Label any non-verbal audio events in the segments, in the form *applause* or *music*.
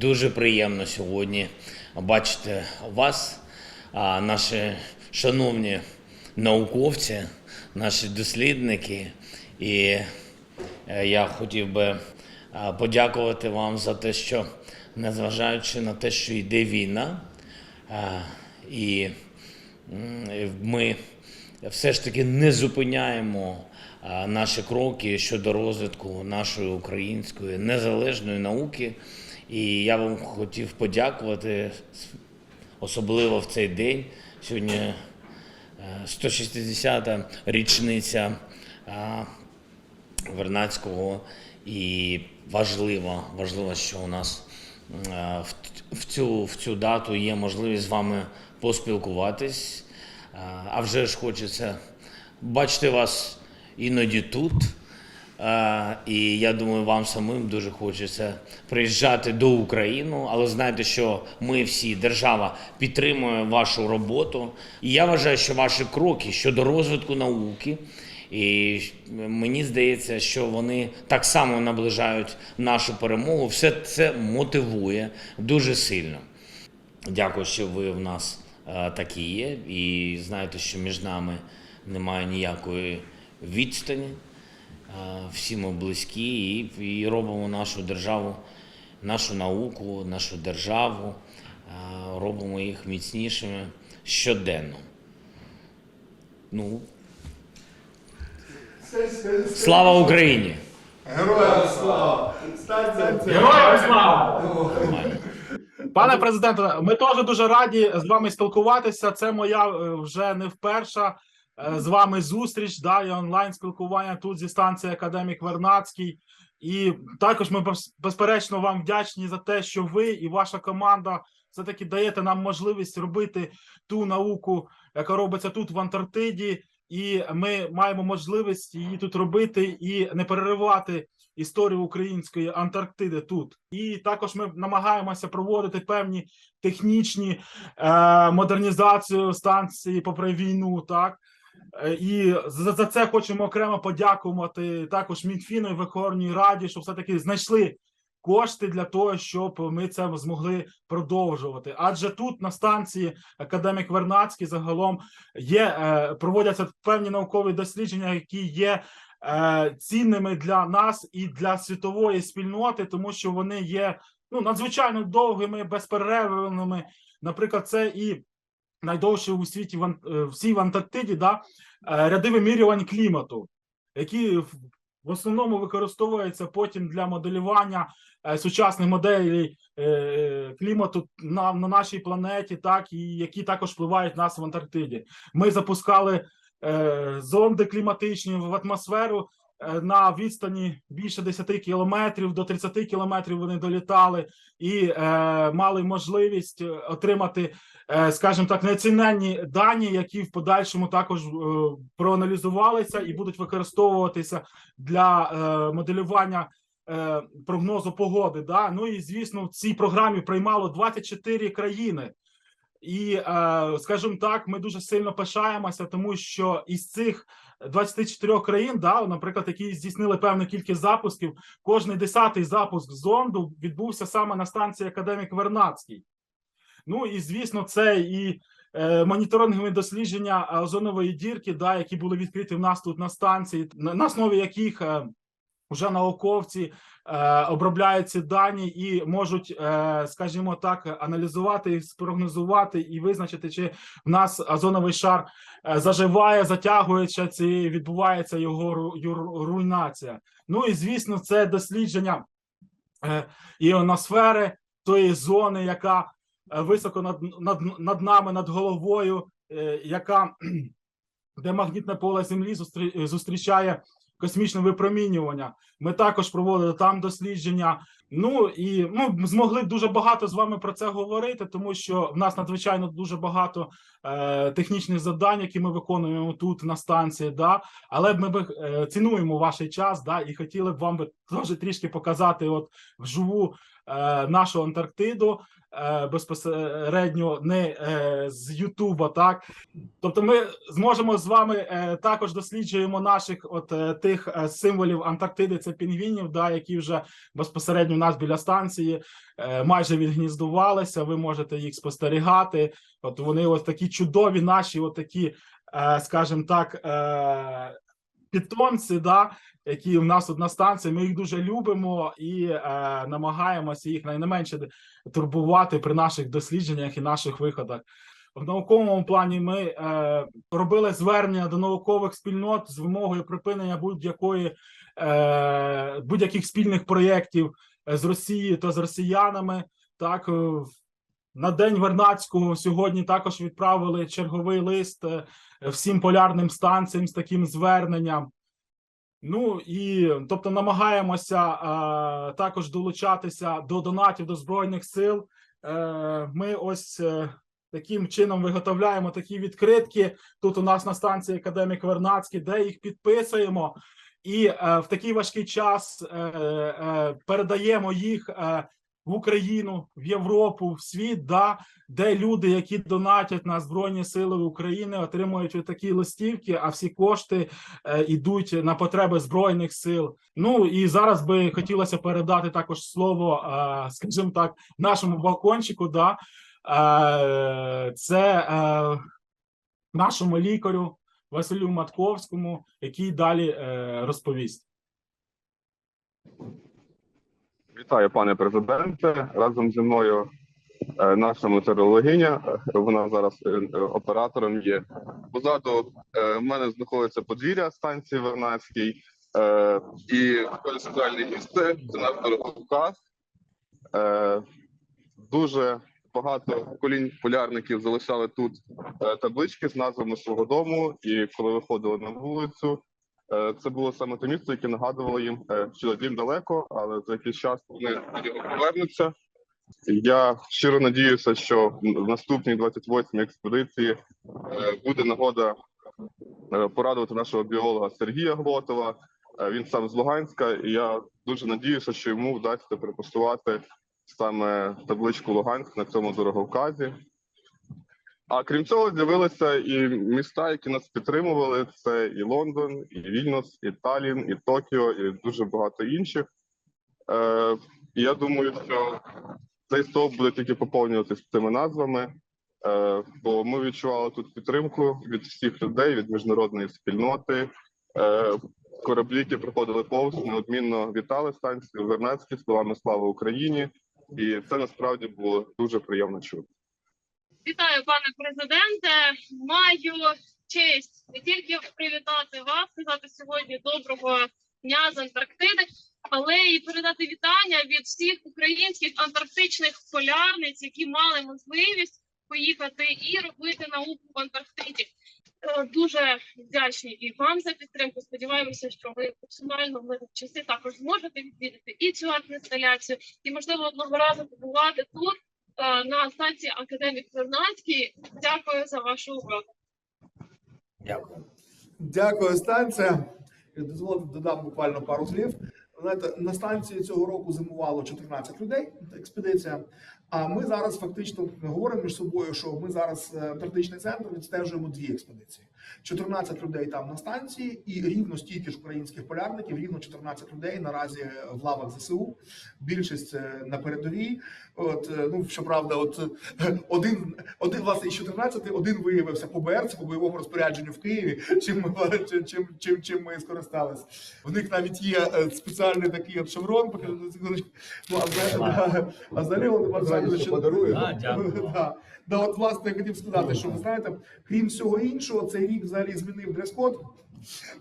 Дуже приємно сьогодні бачити вас, наші шановні науковці, наші дослідники. І е, я хотів би е, подякувати вам за те, що незважаючи на те, що йде війна, е, і ми все ж таки не зупиняємо наші кроки щодо розвитку нашої української незалежної науки. І я вам хотів подякувати, особливо в цей день. Сьогодні е, 160-та річниця а, Вернадського. І важливо, важливо, що у нас е, в, цю, в цю дату є можливість з вами поспілкуватись. Е, А вже ж хочеться бачити вас іноді тут. І я думаю, вам самим дуже хочеться приїжджати до України, але знайте, що ми всі, держава, підтримує вашу роботу. І я вважаю, що ваші кроки щодо розвитку науки, і мені здається, що вони так само наближають нашу перемогу. Все це мотивує дуже сильно. Дякую, що ви в нас е, такі є. І знаєте, що між нами немає ніякої відстані. Е, Всі ми близькі і, і робимо нашу державу, нашу науку, нашу державу, е, робимо їх міцнішими щоденно. Ну, слава Україні! Героям слава! Героям слава! Пане президенте, ми теж дуже раді з вами спілкуватися. Це моя е, вже не вперша з вами зустріч, да, і онлайн спілкування тут зі станції Академік Вернадський. І також ми безперечно вам вдячні за те, що ви і ваша команда все-таки даєте нам можливість робити ту науку, яка робиться тут в Антарктиді, і ми маємо можливість її тут робити і не переривати історію української Антарктиди тут. І також ми намагаємося проводити певні технічні е, модернізацію станції попри війну. Так Е, і за, за це хочемо окремо подякувати також Мінфіну і Верховній Раді, що все таки знайшли. Кошти для того, щоб ми це змогли продовжувати. Адже тут на станції академік Вернадський загалом є е, проводяться певні наукові дослідження, які є е, цінними для нас і для світової спільноти, тому що вони є ну надзвичайно довгими, безперервними. Наприклад, це і найдовше у світі в, е, всій в Антарктиді, да, е, ряди вимірювань клімату, які в- основному використовуються потім для моделювання е, сучасних моделей клімату на, на нашій планеті, так і які також впливають на нас в Антарктиді. Ми запускали зонди кліматичні в атмосферу. Е, На відстані більше 10 кілометрів до 30 кілометрів вони долітали і е, мали можливість е, отримати, е, скажімо так, неоціненні дані, які в подальшому також е, проаналізувалися і будуть використовуватися для е, моделювання е, прогнозу погоди. Да? Ну і звісно, в цій програмі приймало 24 країни. І, скажімо так, ми дуже сильно пишаємося, тому що із цих 24 країн, да, наприклад, які здійснили певну кількість запусків, кожний десятий запуск зонду відбувся саме на станції Академік Вернадський. Ну і звісно, це і е, моніторингові дослідження озонової дірки, да, які були відкриті в нас тут на станції, на, на основі яких е, вже науковці е, обробляють ці дані і можуть, е, скажімо так, аналізувати, спрогнозувати і визначити, чи в нас озоновий шар е, заживає, затягується, чи відбувається його руйнація. Ну і звісно, це дослідження е, іоносфери, тої зони, яка е, високо над, над, над нами, над головою, яка де магнітне поле Землі зустрі- зустрічає космічне випромінювання. Ми також проводили там дослідження. Ну і ми змогли дуже багато з вами про це говорити, тому що в нас надзвичайно дуже багато е, технічних завдань, які ми виконуємо тут на станції. Да? Але ми б, е, цінуємо ваш час, да, і хотіли б вам би теж трішки показати, от вживу нашу Антарктиду е, безпосередньо не е, з Ютуба, так тобто, ми зможемо з вами е, також досліджуємо наших от е, тих е, символів Антарктиди. Це пінгвінів, да, які вже безпосередньо у нас біля станції е, майже відгніздувалися. Ви можете їх спостерігати. От вони ось такі чудові, наші, от такі, е, скажімо так, е, питомці, да, які в нас тут на станції. Ми їх дуже любимо і е, намагаємося їх найменше турбувати при наших дослідженнях і наших виходах. В науковому плані ми е, робили звернення до наукових спільнот з вимогою припинення будь-якої е, будь-яких спільних проєктів з Росією та з росіянами. Так на день Вернадського сьогодні також відправили черговий лист е, всім полярним станціям з таким зверненням. Ну і тобто намагаємося е, також долучатися до донатів до збройних сил. Е, ми ось е, таким чином виготовляємо такі відкритки. Тут у нас на станції Академік Вернадський, де їх підписуємо, і е, в такий важкий час е, е, передаємо їх е, в Україну, в Європу, в світ, да, де люди, які донатять на Збройні Сили України, отримують такі листівки, а всі кошти е, йдуть на потреби збройних сил. Ну і зараз би хотілося передати також слово, е, скажімо так, нашому балкончику. Да, е, це е, нашому лікарю Василю Матковському, який далі е, розповість. Вітаю, пане президенте. Разом зі мною е, наша метеорологиня. Вона зараз е, оператором є. Позаду е, в мене знаходиться подвір'я станції Вернадській і центральне місце. Це наш Дороговказ. Дуже багато поколінь полярників залишали тут таблички з назвами свого дому. І коли виходили на вулицю, Це було саме те місце, яке нагадувало їм, е, що дім далеко, але за якийсь час вони повернуться. Я щиро надіюся, що в наступній 28-й експедиції е, буде нагода е, порадувати нашого біолога Сергія Глотова. Е, Він сам з Луганська, і я дуже надіюся, що йому вдасться перепостувати саме табличку Луганськ на цьому дороговказі. А крім цього, з'явилися і міста, які нас підтримували. Це і Лондон, і Вільнюс, і Талін, і Токіо, і дуже багато інших. Е, я думаю, що цей стовп буде тільки поповнюватися цими назвами, е, бо ми відчували тут підтримку від всіх людей, від міжнародної спільноти. Е, кораблі, які приходили повз, неодмінно вітали станцію Вернадські словами Слава Україні! І це насправді було дуже приємно чути. Вітаю, пане президенте. Маю честь не тільки привітати вас, сказати сьогодні доброго дня з Антарктиди, але і передати вітання від всіх українських антарктичних полярниць, які мали можливість поїхати і робити науку в Антарктиді. Е, Дуже вдячні і вам за підтримку. Сподіваємося, що ви максимально в мирні часи також зможете відвідати і цю арт-інсталяцію, і можливо одного разу побувати тут на станції Академік Вернадський. Дякую за вашу увагу. Дякую. Дякую, станція. Дозволите додам буквально пару слів. Знаєте, на станції цього року зимувало 14 людей. Експедиція. А ми зараз фактично говоримо між собою, що ми зараз е, Антарктичний центр відстежуємо дві експедиції. 14 людей там на станції, і рівно стільки ж українських полярників, рівно 14 людей наразі в лавах ЗСУ. Більшість е, на передовій. От е, ну щоправда, от е, один один власне із 14, один виявився по БРЦ, по бойовому розпорядженню в Києві. Чим ми *laughs* чим, чим, чим, чим ми скористались. В них навіть є е, спеціальний такий от шеврон. Ну а взагалі, а взагалі Володимир що подарує. А, дякую. *laughs* Да. Да, от власне я хотів сказати, що ви знаєте, крім всього іншого, цей рік взагалі змінив дрес-код.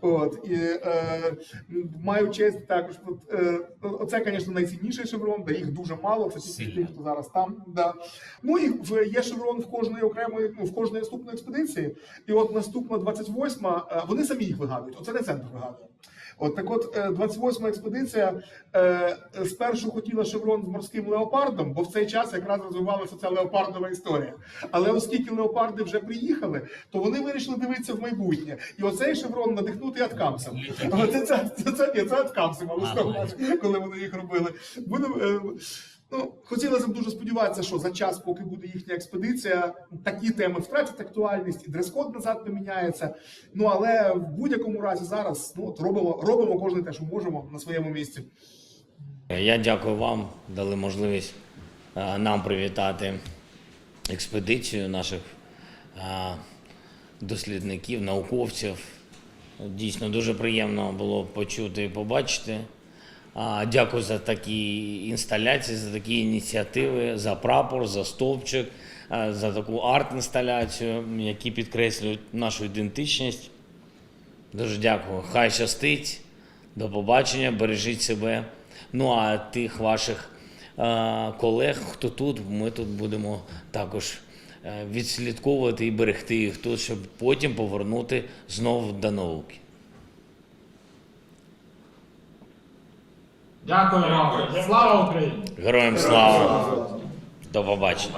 От і е, маю честь також. От, е, оце, звісно, найцінніший шеврон, де їх дуже мало. Це тільки ті, хто зараз там. Да. Ну і є шеврон в кожної окремої, ну в кожної наступної експедиції. І от наступна 28-ма, е, вони самі їх вигадують. Оце не центр вигадує. От так, от е, 28-ма експедиція е, спершу хотіла шеврон з морським леопардом, бо в цей час якраз розвивалася ця леопардова історія. Але оскільки леопарди вже приїхали, то вони вирішили дивитися в майбутнє. І оцей шеврон надихнутий Аткамсом. Це це це, це, ні, це Аткамсом, але що, коли вони їх робили. Будемо. е, Ну, хотілося б дуже сподіватися, що за час, поки буде їхня експедиція, такі теми втратять актуальність, і дрес-код назад не міняється. Ну але в будь-якому разі зараз ну, от робимо, робимо кожне те, що можемо на своєму місці. Я дякую вам, дали можливість е, нам привітати експедицію наших е, дослідників, науковців. Дійсно дуже приємно було почути і побачити. Дякую за такі інсталяції, за такі ініціативи, за прапор, за стовпчик, за таку арт-інсталяцію, які підкреслюють нашу ідентичність. Дуже дякую. Хай щастить. До побачення, бережіть себе. Ну а тих ваших колег, хто тут, ми тут будемо також відслідковувати і берегти їх тут, щоб потім повернути знову до науки. Дякую вам. Слава Україні! Героям слава! До побачення.